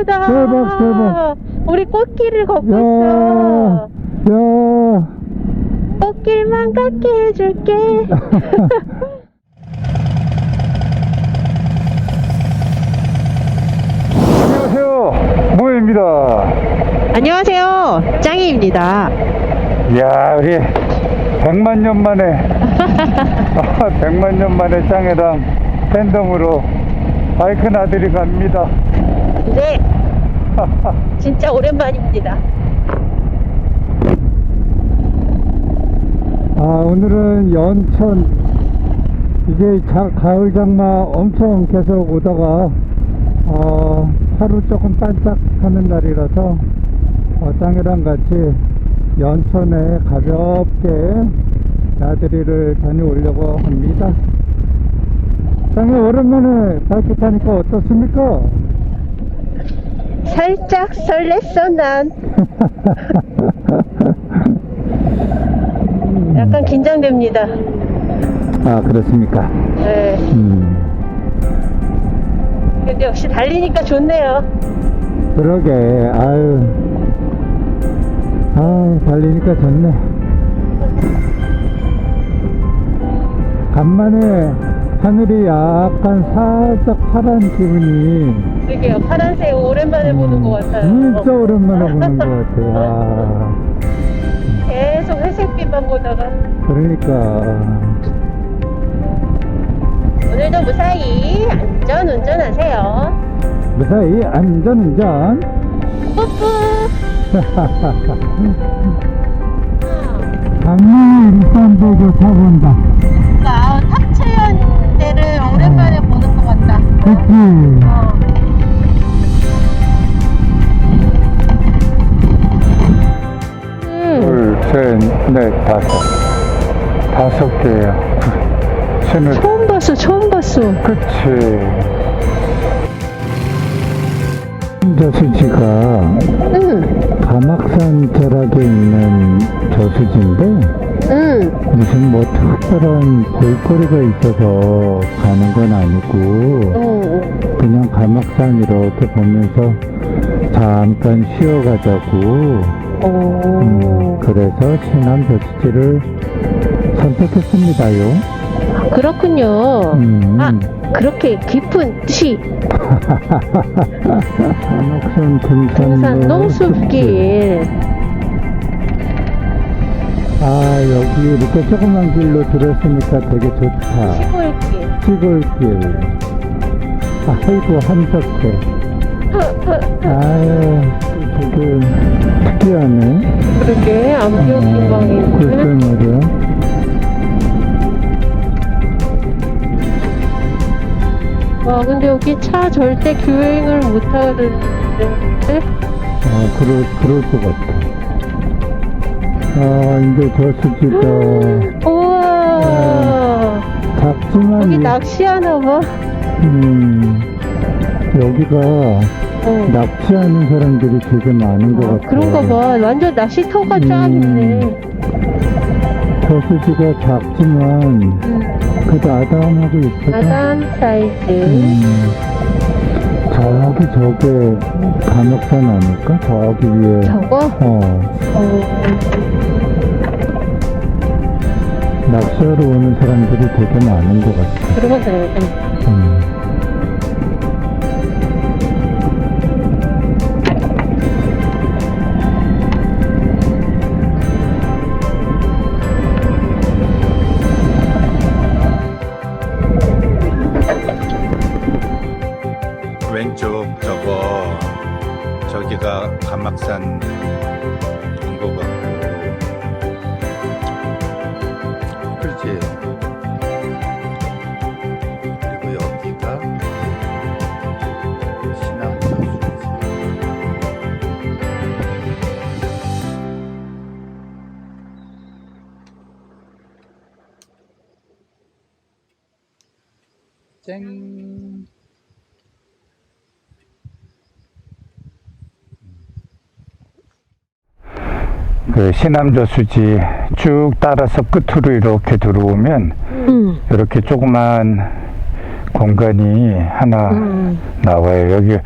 예쁘다. 대박, 대박. 우리 꽃길을 걷고 야, 있어. 야. 꽃길만 걷게 해줄게. 안녕하세요. 모입니다. 안녕하세요. 짱이입니다. 이야, 우리 100만 년 만에, 100만 년 만에 짱이랑 팬덤으로 바이크 나들이 갑니다. 네. 진짜 오랜만입니다. 아, 오늘은 연천, 이게 자, 가을 장마 엄청 계속 오다가, 어, 하루 조금 반짝하는 날이라서, 어, 짱이랑 같이 연천에 가볍게 나들이를 다녀오려고 합니다. 짱이 오랜만에 타니까 어떻습니까? 살짝 설렜어, 난. 약간 긴장됩니다. 아, 그렇습니까? 네. 음, 근데 역시 달리니까 좋네요. 그러게, 아유. 아, 달리니까 좋네. 간만에 하늘이 약간 살짝 파란 기분이 그게요. 파란색 오랜만에 보는 것 같아요. 진짜 오랜만에 보는 것 같아요. 아, 계속 회색빛만 보다가 그러니까. 오늘도 무사히 안전 운전하세요. 무사히 안전운전. 뿌뿌. 강릉 일산대교 타고 온다. 나 탑채연대를 오랜만에 보는 것 같다. 그치? 어. 둘, 셋, 넷, 다섯. 다섯 개야. 스물. 처음 봤어, 처음 봤어. 그치. 저수지가 응, 가막산 절약에 있는 저수지인데 응. 무슨 뭐 특별한 볼거리가 있어서 가는 건 아니고 어, 그냥 가막산 이렇게 보면서 잠깐 쉬어가자고 어. 음, 그래서 신안 저수지를 선택했습니다요. 그렇군요. 음. 아, 그렇게 깊은 뜻이 가막산 등산 등산 농숲길. 아 여기 이렇게 조그만 길로 들었으니까 되게 좋다. 시골길. 시골길. 아이고 한적해. 아유 되게 특이하네. 그러게, 암벽 어, 글쎄 기방인데. 말이야. 와, 근데 여기 차 절대 교행을 못 하는데. 아 그럴 그럴 것 같아. 아 이제 저수지가 우와. 작지만 여기 이- 낚시하나 봐. 음 여기가 어. 납치하는 사람들이 되게 많은 것 같아. 그런가 봐. 완전 낚시터가 쫙 음. 있네. 저수지가 작지만 음. 그래도 아담하고 예쁘다. 아담 사이즈. 음, 저기 저게 간혹산 아닐까? 저기 위에. 저거? 어, 어. 낚시하러 오는 사람들이 되게 많은 것 같아. 그러네. 음. 왼쪽 저 그 시남저 수지 쭉 따라서 끝으로 이렇게 들어오면 음. 이렇게 조그만 공간이 하나 음. 나와요. 여기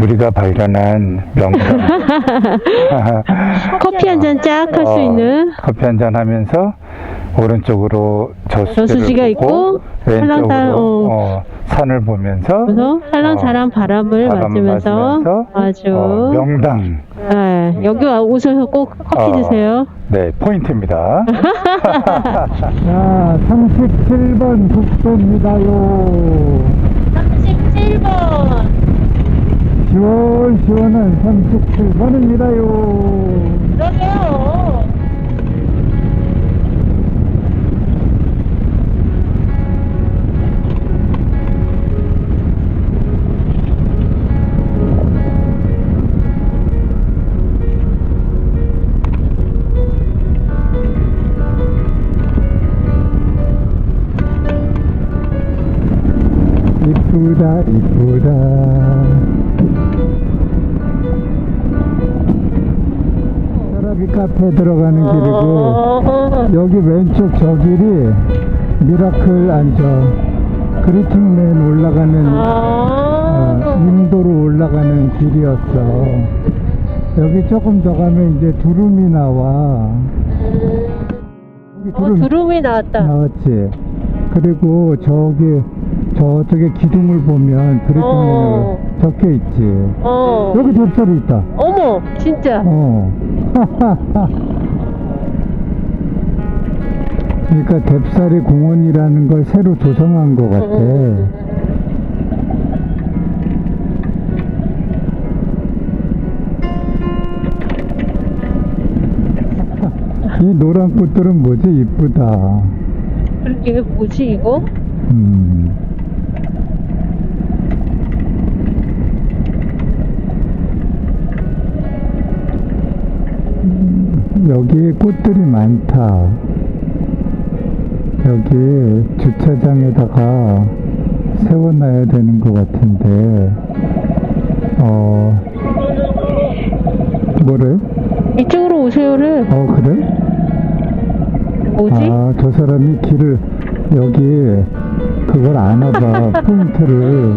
우리가 발견한 명당. 커피 한 잔 쫙 할수 어, 있는 커피 한 잔 하면서 오른쪽으로 저수지가 보고 있고 왼쪽으로 어. 어, 산을 보면서 그래서 살랑살랑 바람을 바람을 맞으면서 맞으면서, 아주 어, 명당 네, 여기 와- 오셔서 꼭 커피 어. 드세요. 네 포인트입니다. 자 37번 국도입니다요. 37번. 시원시원한 37번입니다요. 그러게요. 이쁘다 이쁘다. 사라비 카페 들어가는 길이고 어, 여기 왼쪽 저 길이 미라클 안저 그리팅맨 올라가는 어, 아. 인도로 올라가는 길이었어. 여기 조금 더 가면 이제 두rum이 나와. 여기 어, 두rum 두rum이 나왔다. 나왔지. 그리고 저기 저쪽에 기둥을 보면 그리팅맨으로 어. 적혀 있지. 어. 여기 뎁살이 있다. 어머, 진짜. 어. 그러니까 뎁사리 공원이라는 걸 새로 조성한 것 같아. 이 노란 꽃들은 뭐지? 이쁘다. 그러게 이게 뭐지 이거? 음. 여기 꽃들이 많다. 여기 주차장에다가 세워놔야 되는 것 같은데, 어, 뭐래? 이쪽으로 오세요를. 어, 그래? 뭐지? 아, 저 사람이 길을 여기 그걸 아나 봐. 포인트를.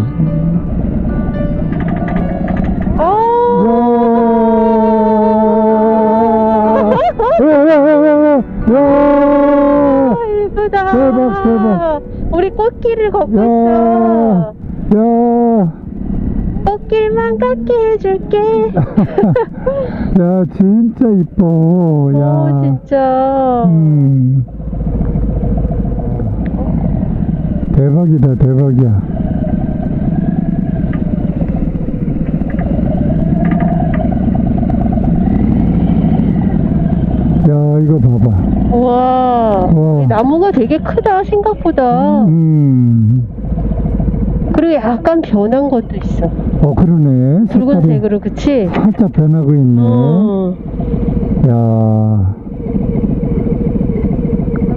대박, 대박. 우리 꽃길을 걷고 야! 있어. 야! 꽃길만 걷게 해줄게. 야, 진짜 이뻐. 야. 어, 진짜. 음. 대박이다, 대박이야. 야, 이거 봐봐. 우와. 나무가 되게 크다, 생각보다. 음. 그리고 약간 변한 것도 있어. 어, 그러네. 색깔이 붉은색으로, 그치? 살짝 변하고 있네. 어. 야,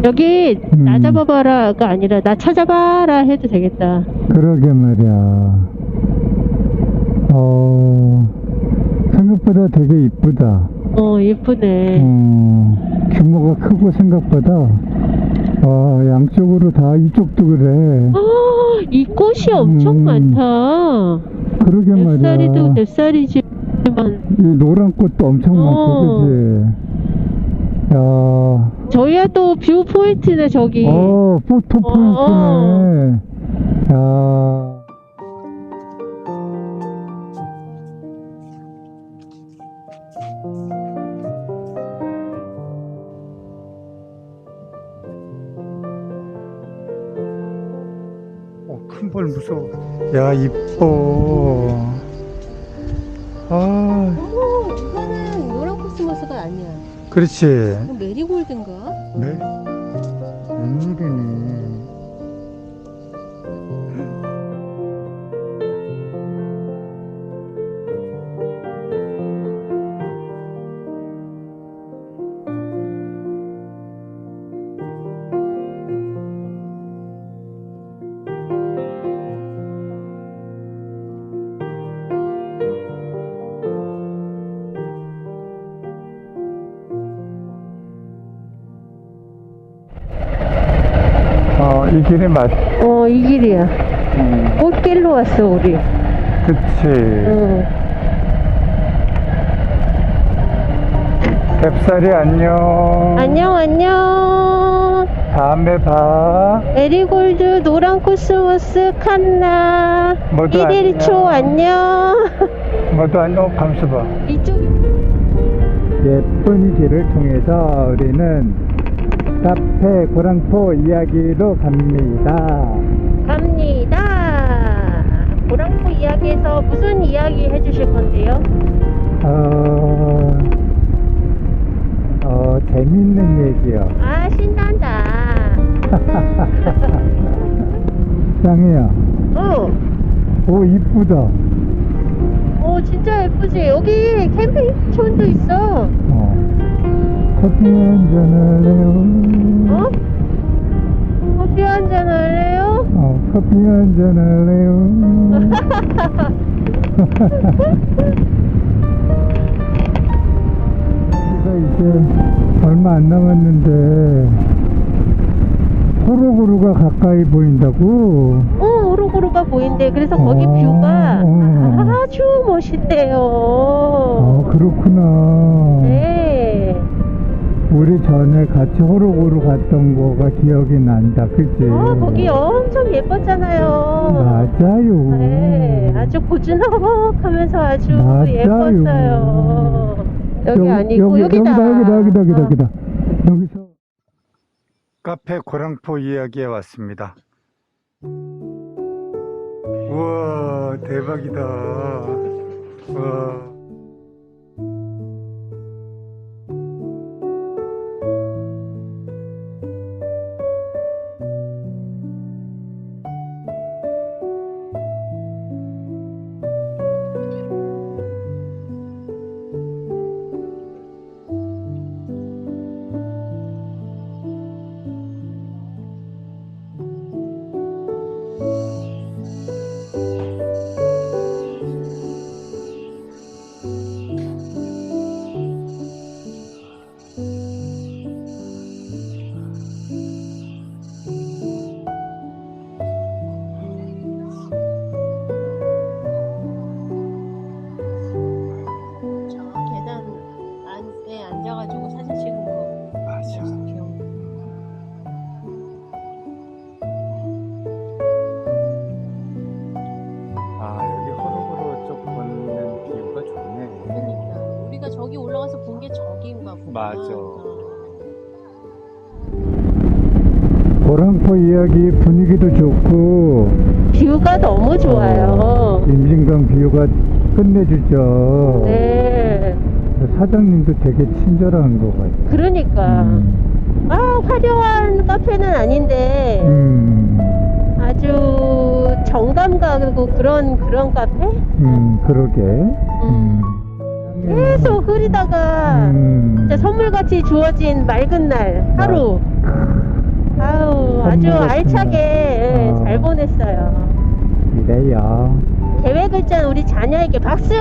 여기, 음. 나 잡아봐라가 아니라, 나 찾아봐라 해도 되겠다. 그러게 말이야. 어, 생각보다 되게 이쁘다. 어, 예쁘네. 어, 규모가 크고 생각보다, 어, 양쪽으로 다 이쪽도 그래. 아, 이 꽃이 엄청 음. 많다. 그러게 말이야. 뱃살이도 뱃살이지만, 이 노란 꽃도 엄청 어. 많고, 그지? 야, 저희야 또 뷰 포인트네, 저기. 어, 포토 어. 포인트네. 야. 무서워. 야, 이뻐. 아, 어, 이거는 노란 코스모스가 아니야. 그렇지. 이건 메리골드인가? 네. 웬일이니. 이 길이 맞, 어, 이 길이야. 음, 꽃길로 왔어, 우리. 그치. 응. 캡살이 안녕. 안녕, 안녕. 다음에 봐. 메리골드, 노란 코스모스, 칸나. 모두 1일 초 안녕. 모두 안녕. 감수 봐. 이쪽. 예쁜 이 길을 통해서 우리는 카페 고랑포 이야기로 갑니다. 갑니다. 보랑코 이야기에서 무슨 이야기 해주실 건데요? 어, 어, 재밌는 얘기요. 아, 신난다. 짱이야. 어, 오, 이쁘다. 어, 진짜 예쁘지? 여기 캠핑촌도 있어. 어. 커피 한잔 할래요? 어? 커피 한잔 할래요? 어, 커피 한잔 할래요? 이제 얼마 안 남았는데 호로구루가 가까이 보인다고? 어, 오르고르가 보인대. 그래서 거기 어, 뷰가 어. 아주 멋있대요. 아 그렇구나 네. 우리 전에 같이 호로구루 갔던 거가 기억이 난다 그치? 어, 거기 엄청 예뻤잖아요. 맞아요 네, 아주 고즈넉하면서 아주 맞아요. 예뻤어요. 여기, 아니고 여기, 여기다. 여기다 여기다 여기다 어. 여기다 여기서 카페 고랑포 이야기에 왔습니다 우와 대박이다 우와 어. 고랑포 이야기 분위기도 좋고 뷰가 너무 좋아요. 어, 임진강 뷰가 끝내주죠 네. 사장님도 되게 친절한 것 같아요 그러니까 음, 아 화려한 카페는 아닌데 음, 아주 정감 가고 그런 그런 카페? 음, 그러게 음. 계속 흐리다가 음. 진짜 선물같이 주어진 맑은 날 하루 아우 아주 알차게 예, 어. 잘 보냈어요 이래요 계획을 짠 우리 자녀에게 박수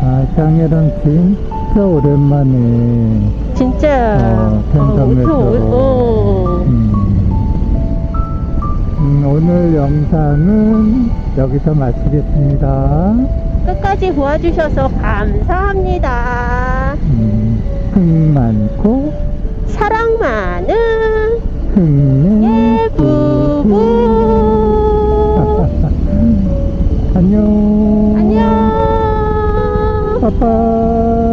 아, 짱이랑 진짜 오랜만에 진짜 어, 팬덤에서 어, 어. 음. 음, 오늘 영상은 여기서 마치겠습니다. 끝까지 보아주셔서 감사합니다 음, 흥 많고 사랑 많은 흥내 예부부 안녕. 안녕 빠빠.